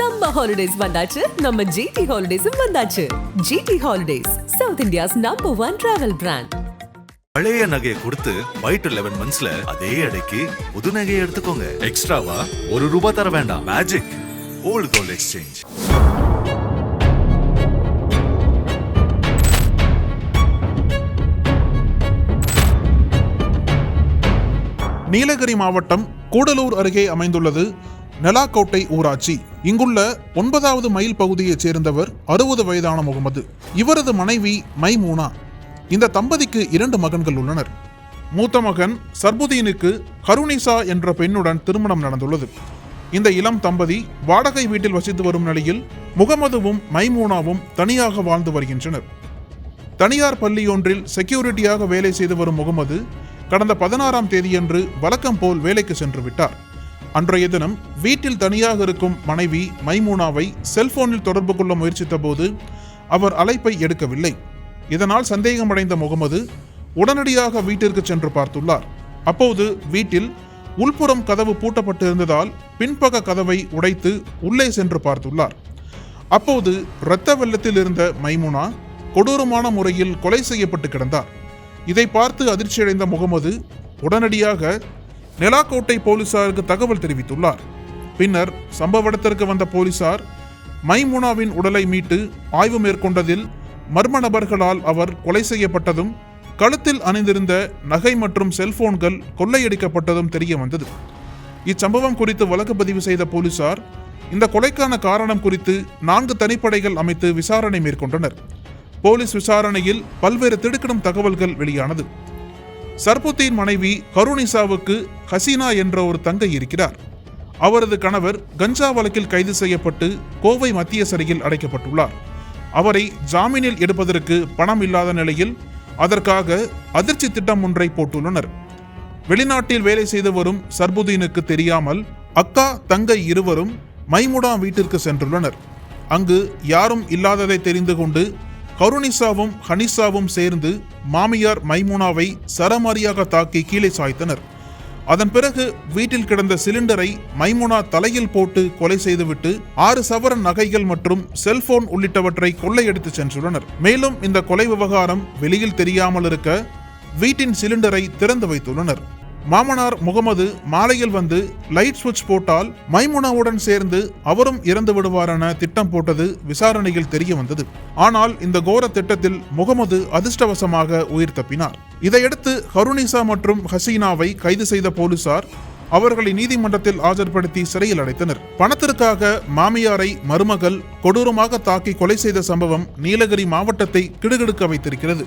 சம்ம ஹாலிடேஸ் வந்தாச்சு. நம்ம ஜிடி ஹாலிடேஸும் வந்தாச்சு. GT holidays south India's number one travel brand பழைய நகையை கொடுத்து பை டு லெவன் மந்த்ஸ்ல அதே அடைக்கு புது நகையை எடுத்துக்கோங்க. எக்ஸ்ட்ராவா ஒரு ரூபாய் தர வேண்டாம். Magic old gold exchange Nilgiri மாவட்டம் கூடலூர் அருகே அமைந்துள்ளது நெலாக்கோட்டை ஊராட்சி. இங்குள்ள ஒன்பதாவது மைல் பகுதியைச் சேர்ந்தவர் அறுபது வயதான முகமது. இவரது மனைவி மைமூனா. இந்த தம்பதிக்கு இரண்டு மகன்கள் உள்ளனர். மூத்த மகன் சர்புதீனுக்கு கருணிசா என்ற பெண்ணுடன் திருமணம் நடந்துள்ளது. இந்த இளம் தம்பதி வாடகை வீட்டில் வசித்து வரும் நிலையில் முகமதுவும் மைமூனாவும் தனியாக வாழ்ந்து வருகின்றனர். தனியார் பள்ளியொன்றில் செக்யூரிட்டியாக வேலை செய்து வரும் முகமது கடந்த பதினாறாம் தேதியன்று வழக்கம் போல் வேலைக்கு சென்று விட்டார். அன்றைய தினம் வீட்டில் தனியாக இருக்கும் மனைவி மைமூனாவை செல்போனில் தொடர்பு கொள்ள முயற்சித்த போது அவர் அழைப்பை எடுக்கவில்லை. இதனால் சந்தேகமடைந்த முகமது உடனடியாக வீட்டிற்கு சென்று பார்த்துள்ளார். அப்போது வீட்டில் உள்புறம் கதவு பூட்டப்பட்டிருந்ததால் பின்பக்க கதவை உடைத்து உள்ளே சென்று பார்த்துள்ளார். அப்போது இரத்த வெள்ளத்தில் இருந்த மைமுனா கொடூரமான முறையில் கொலை செய்யப்பட்டு கிடந்தார். இதை பார்த்து அதிர்ச்சியடைந்த முகமது உடனடியாக நெலாக்கோட்டை போலீசாருக்கு தகவல் தெரிவித்துள்ளார். பின்னர் சம்பவ இடத்திற்கு வந்த போலீசார் மைமுனாவின் உடலை மீட்டு ஆய்வு மேற்கொண்டதில் மர்ம நபர்களால் அவர் கொலை செய்யப்பட்டதும் கழுத்தில் அணிந்திருந்த நகை மற்றும் செல்போன்கள் கொள்ளையடிக்கப்பட்டதும் தெரிய வந்தது. இச்சம்பவம் குறித்து வழக்கு பதிவு செய்த போலீசார் இந்த கொலைக்கான காரணம் குறித்து நான்கு தனிப்படைகள் அமைத்து விசாரணை மேற்கொண்டனர். போலீஸ் விசாரணையில் பல்வேறு திடுக்கிடும் தகவல்கள் வெளியானது. சர்புத்தின் மனைவி கருணிசாவுக்கு ஹசீனா என்ற ஒரு தங்கை இருக்கிறார். அவரது கணவர் கஞ்சா வழக்கில் கைது செய்யப்பட்டு கோவை மத்திய சிறையில் அடைக்கப்பட்டுள்ளார். அவரை ஜாமீனில் எடுப்பதற்கு பணம் இல்லாத நிலையில் அதற்காக அதிர்ச்சி திட்டம் ஒன்றை போட்டுள்ளனர். வெளிநாட்டில் வேலை செய்து வரும் சர்புதீனுக்கு தெரியாமல் அக்கா தங்கை இருவரும் மைமுடா வீட்டிற்கு சென்றுள்ளனர். அங்கு யாரும் இல்லாததை தெரிந்து கொண்டு கருணிசாவும் ஹனிசாவும் சேர்ந்து மாமியார் மைமுனாவை சரமாரியாக தாக்கி கீழே சாய்த்தனர். அதன் பிறகு வீட்டில் கிடந்த சிலிண்டரை மைமுனா தலையில் போட்டு கொலை செய்துவிட்டு ஆறு சவரன் நகைகள் மற்றும் செல்போன் உள்ளிட்டவற்றை கொள்ளையடித்து சென்றுள்ளனர். மேலும் இந்த கொலை விவகாரம் வெளியில் தெரியாமல் இருக்க வீட்டின் சிலிண்டரை திறந்து வைத்துள்ளனர். மாமனார் முகமது மாலையில் வந்து லைட் சுவிட்ச் போட்டால் மைமுனாவுடன் சேர்ந்து அவரும் இறந்து விடுவார் என திட்டம் போட்டது விசாரணையில் தெரிய வந்தது. ஆனால் இந்த கோர திட்டத்தில் முகமது அதிர்ஷ்டவசமாக உயிர் தப்பினார். இதையடுத்து ஹருனிசா மற்றும் ஹசீனாவை கைது செய்த போலீசார் அவர்களை நீதிமன்றத்தில் ஆஜர்படுத்தி சிறையில் அடைத்தனர். பணத்திற்காக மாமியாரை மருமகள் கொடூரமாக தாக்கி கொலை செய்த சம்பவம் நீலகிரி மாவட்டத்தை கிடுகிடுக்க வைத்திருக்கிறது.